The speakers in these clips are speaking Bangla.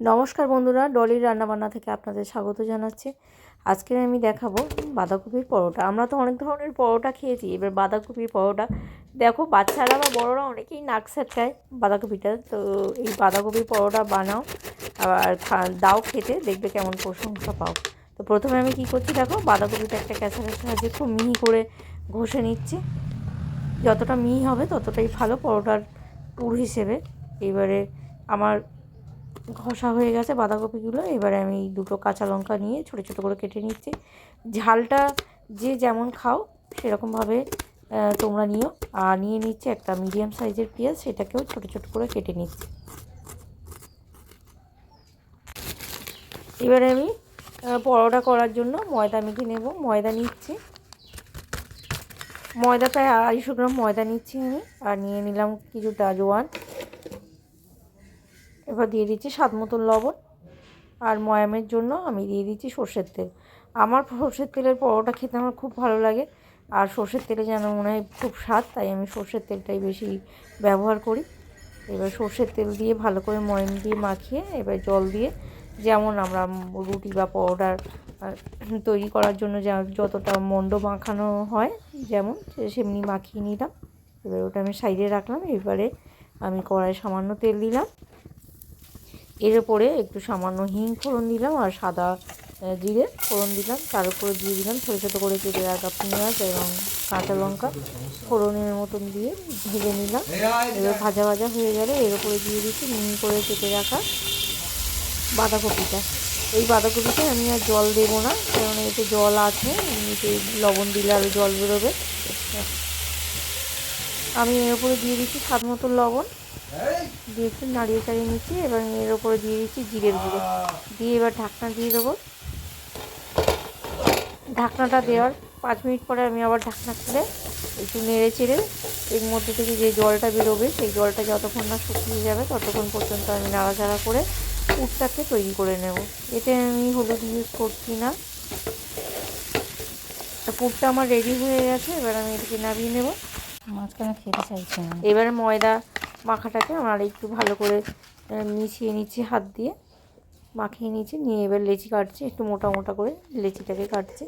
নমস্কার বন্ধুরা, ডলির রান্নাবান্না থেকে আপনাদের স্বাগত জানাচ্ছি। আজকে আমি দেখাবো বাঁধাকপির পরোটা। আমরা তো অনেক ধরনের পরোটা খেয়েছি, এবার বাঁধাকপির পরোটা। দেখো, বাচ্চারা বা বড়োরা অনেকেই নাক সেটকায় বাঁধাকপিটা। তো এই বাঁধাকপির পরোটা বানাও, আর দাও খেতে, দেখবে কেমন প্রশংসা পাও। তো প্রথমে আমি কি করছি, দেখো, বাঁধাকপিটা একটা ক্যাসারের সাহায্যে খুব মিহি করে ঘষে নিচ্ছি। যতটা মিহি হবে ততটাই ভালো পরোটার পুর হিসেবে। এবারে আমার ঘষা হয়ে গেছে বাঁধাকপিগুলো। এবারে আমি দুটো কাঁচা লঙ্কা নিয়ে ছোটো ছোটো করে কেটে নিচ্ছি। ঝালটা যে যেমন খাও সেরকমভাবে তোমরা নিও। আর নিয়ে নিচ্ছে একটা মিডিয়াম সাইজের পেঁয়াজ, সেটাকেও ছোটো ছোটো করে কেটে নিচ্ছি। এবারে আমি পরোটা করার জন্য ময়দা মেখে নেব। ময়দা নিচ্ছি। ময়দা প্রায় আড়াইশো গ্রাম ময়দা নিচ্ছি আমি। আর নিয়ে নিলাম কিছুটা জোয়ান এবার দিয়ে দিচ্ছি স্বাদ মতন লবণ আর ময়ামের জন্য আমি দিয়ে দিচ্ছি সর্ষের তেল। আমার সর্ষের তেলের পরোটা খেতে আমার খুব ভালো লাগে আর সর্ষের তেলে যেন মনে হয় খুব স্বাদ, তাই আমি সর্ষের তেলটাই বেশি ব্যবহার করি। এবার সর্ষের তেল দিয়ে ভালো করে ময়াম দিয়ে মাখিয়ে এবার জল দিয়ে যেমন আমরা রুটি বা পরোটার তৈরি করার জন্য যতটা মন্ড মাখানো হয় যেমন সেমনি মাখিয়ে নিলাম। এবার ওটা আমি সাইডে রাখলাম, এবারে আমি কড়াই সামান্য তেল দিলাম। এর উপরে একটু সামান্য হিং ফোড়ন দিলাম আর সাদা জিরে ফোড়ন দিলাম। তার উপরে দিয়ে দিলাম ছোটো ছোটো করে কেটে রাখা পেঁয়াজ এবং কাঁচা লঙ্কা ফোড়নের মতন দিয়ে ভেজে নিলাম। এবার ভাজা ভাজা হয়ে গেলে এর উপরে দিয়ে দিচ্ছি মিহি করে কেটে রাখা বাঁধাকপিটা। এই বাঁধাকপিতে আমি আর জল দেবো না, কারণ এতে জল আছে এমনিতে লবণ দিলে আরও জল বেরোবে। আমি এর উপরে দিয়ে দিচ্ছি স্বাদ মতো লবণ। দিয়ে একটু নাড়িয়ে চাড়িয়ে নিচ্ছি এবার এর ওপরে দিয়ে দিচ্ছি জিরের গুঁড়ো। দিয়ে এবার ঢাকনা দিয়ে দেবো। ঢাকনাটা দেওয়ার পাঁচ মিনিট পরে আমি আবার ঢাকনা খুলে একটু নেড়ে চেড়ে এর মধ্যে থেকে যে জলটা বেরোবে সেই জলটা যতক্ষণ না শুকিয়ে যাবে ততক্ষণ পর্যন্ত আমি নাড়াচাড়া করে পুরটাকে তৈরি করে নেব। এতে আমি হলুদ ইউজ করছি না। পুরটা আমার রেডি হয়ে গেছে এবার আমি এটাকে নামিয়ে নেব। মাঝখানে খেতে চাইছি এবার ময়দা মাখাটাকে আমার একটু ভালো করে মিশিয়ে নিচ্ছি হাত দিয়ে। মাখিয়ে নিচ্ছি, নিয়ে এবার লেচি কাটছি, একটু মোটা মোটা করে লেচিটাকে কাটছি।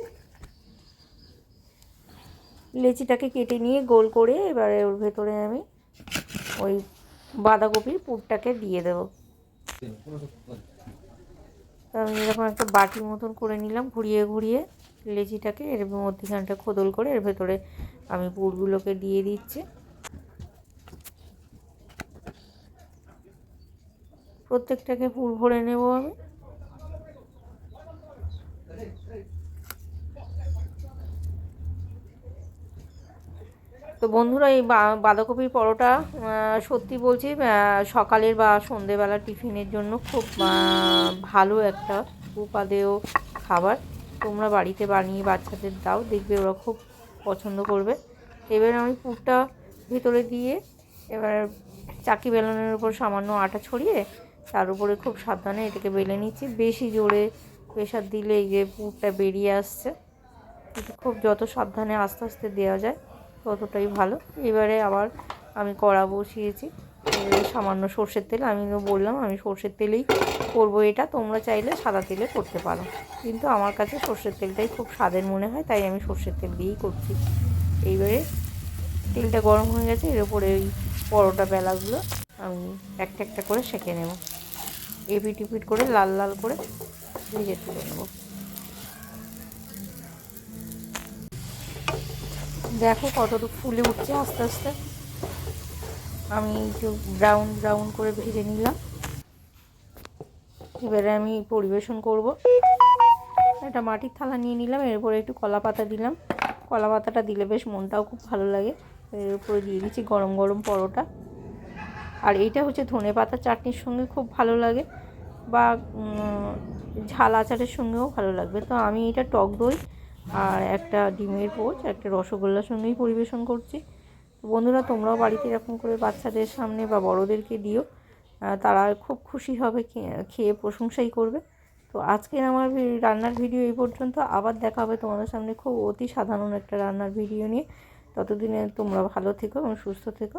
লেচিটাকে কেটে নিয়ে গোল করে এবারে ওর ভেতরে আমি ওই বাঁধাকপির পুরটাকে দিয়ে দেবো। আমি এরকম একটা বাটির মতন করে নিলাম, ঘুরিয়ে ঘুরিয়ে লেচিটাকে এর মধ্যেখানটা খোদল করে এর ভেতরে আমি পুরগুলোকে দিয়ে দিচ্ছি। প্রত্যেকটাকে ফুল ভরে নেব আমি। তো বন্ধুরা, এই বাঁধাকপির পরোটা সত্যি বলছি সকালের বা সন্ধেবেলা টিফিনের জন্য খুব ভালো একটা উপাদেয় খাবার। তোমরা বাড়িতে বানিয়ে বাচ্চাদের দাও, দেখবে ওরা খুব পছন্দ করবে। এবার আমি পুরটা ভিতরে দিয়ে, এবার চাকি বেলনের উপর সামান্য আটা ছড়িয়ে তার উপরে খুব সাবধানে এটাকে বেলে নিচ্ছি। বেশি জোরে প্রেশার দিলে এই যে পুরটা বেরিয়ে আসছে। খুব যত সাবধানে আস্তে আস্তে দেওয়া যায়, ততটাই ভালো। এবারে আবার আমি কড়া বসিয়েছি। সামান্য সর্ষের তেল, আমি বললাম আমি সর্ষের তেলেই করব এটা। তোমরা চাইলে সাদা তেলে করতে পারো। কিন্তু আমার কাছে সর্ষের তেলটাই খুব স্বাদের মনে হয়, তাই আমি সর্ষের তেল দিয়েই করছি। এইবারে তেলটা গরম হয়ে গেছে, এর উপরে ওই পরোটা বেলাগুলো আমি একটা একটা করে সেঁকে নেব। এপিট ইপিট করে, লাল লাল করে ভেজে তুলে নেব। দেখো কতটুকু ফুলে উঠছে আস্তে আস্তে। আমি একটু ব্রাউন ব্রাউন করে ভেজে নিলাম। এবারে আমি পরিবেশন করব। একটা মাটির থালা নিয়ে নিলাম এরপরে একটু কলা পাতা দিলাম। কলা পাতাটা দিলে বেশ মনটাও খুব ভালো লাগে। এর উপরে দিয়ে দিচ্ছি গরম গরম পরোটা। আর এইটা হচ্ছে ধনে পাতা চাটনির সঙ্গে খুব ভালো লাগে বা ঝাল আচারের সঙ্গেও ভালো লাগবে। তো আমি এটা টক দই আর একটা ডিমের পোচ, একটা রসগোল্লার সঙ্গেই পরিবেশন করছি। বন্ধুরা, তোমরাও বাড়িতে এরকম করে বাচ্চাদের সামনে বা বড়োদেরকে দিও তারা খুব খুশি হবে খেয়ে প্রশংসাই করবে। তো আজকের আমার রান্নার ভিডিও এই পর্যন্ত। আবার দেখা হবে তোমাদের সামনে খুব অতি সাধারণ একটা রান্নার ভিডিও নিয়ে। ততদিনে তোমরা ভালো থেকো এবং সুস্থ থেকো।